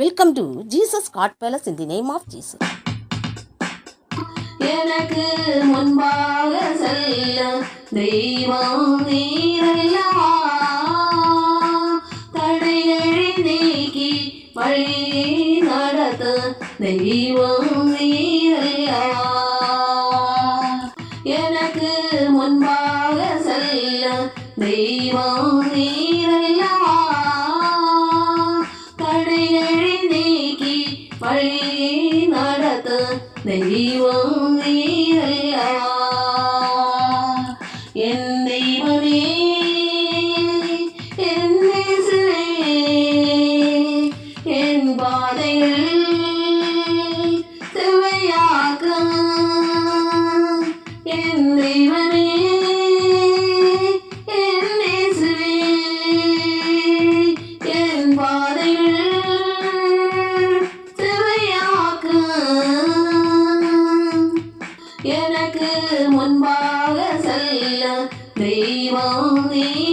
Welcome to Jesus God palace in the name of Jesus எனக்கு முன்பாக செல்ல தெய்வம் நீரல்லவா? வழி நடத்த தெய்வம் தெய்வம் நீரல்லவா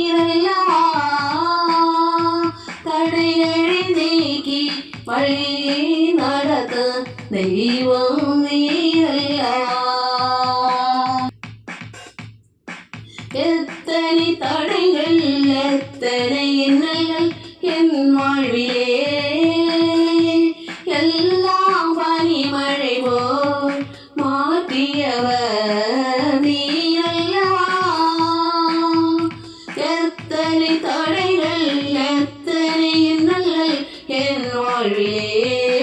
இன்னல்கள்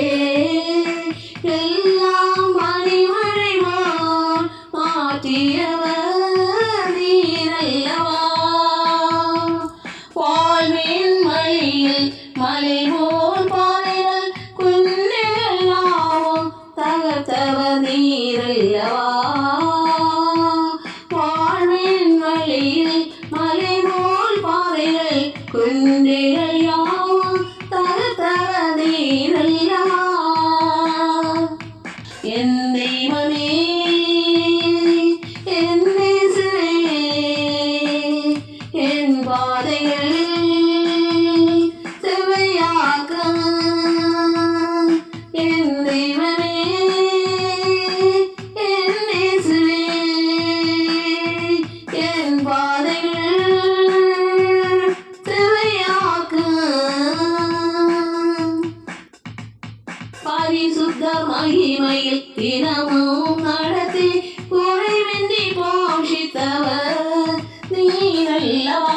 பரிசுத்த மகிமையில் தினமும் நடத்தி குறைவின்றி போஷித்தவர். நீரல்லவா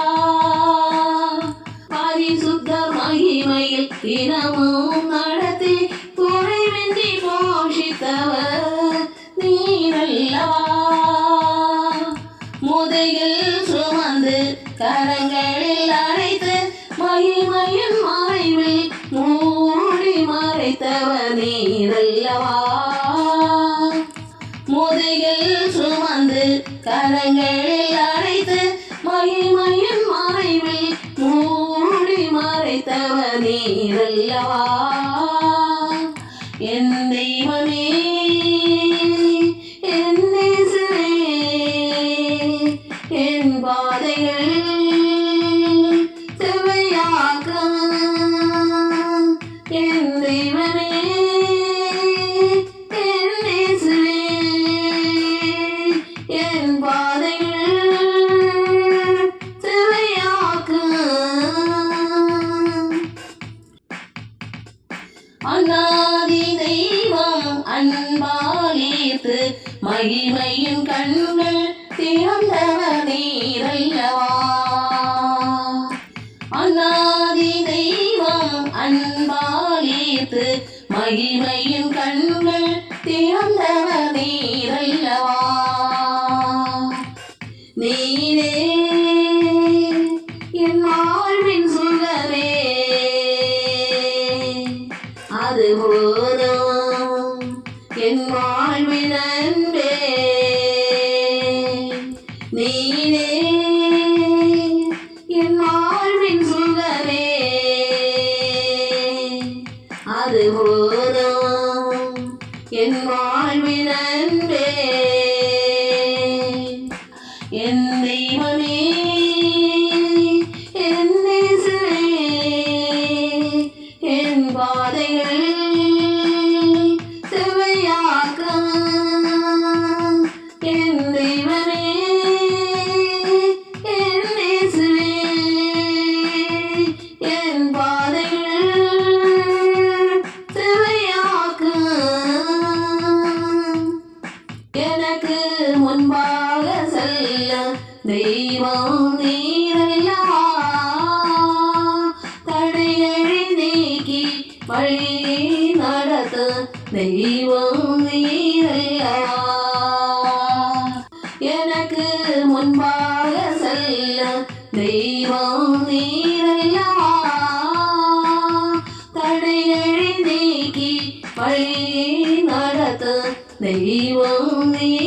பரிசுத்த மகிமையில் தினமும் நடத்தி குறைவின்றி போஷித்தவர். நீரல்லவா முதையில் சுமந்து கரங்களில் அழைத்து மகிமையின் மறைவில் மறைத்தவர் நீரல்லவா? முதையில் சுமந்து கரங்களில் அழைத்து மகிமையின் மறைவில் மூடி மறைத்தவ நீரல்லவா? என் தெய்வமே மகிமையின் கண்கள் திறந்தவர் நீரல்லவா அண்ணாதி தெய்வம் அன்பாலீர்த்து மகிமையின் கண்கள் திறந்தவர் நீரல்லவா நீரே என் வாழ்வின் சுகமே. அது போதும். என் அது போதும் என் வாழ்வின் முன்பாக செல்ல தெய்வம் நீரல்லா. தடைகளை நீக்கி வழியை நடத்த தெய்வம் நீரல்லா. எனக்கு முன்பாக செல்ல தெய்வம் நீரல்லா. தடைகளை நீக்கி வழியை நடத்த தெய்வம் நீ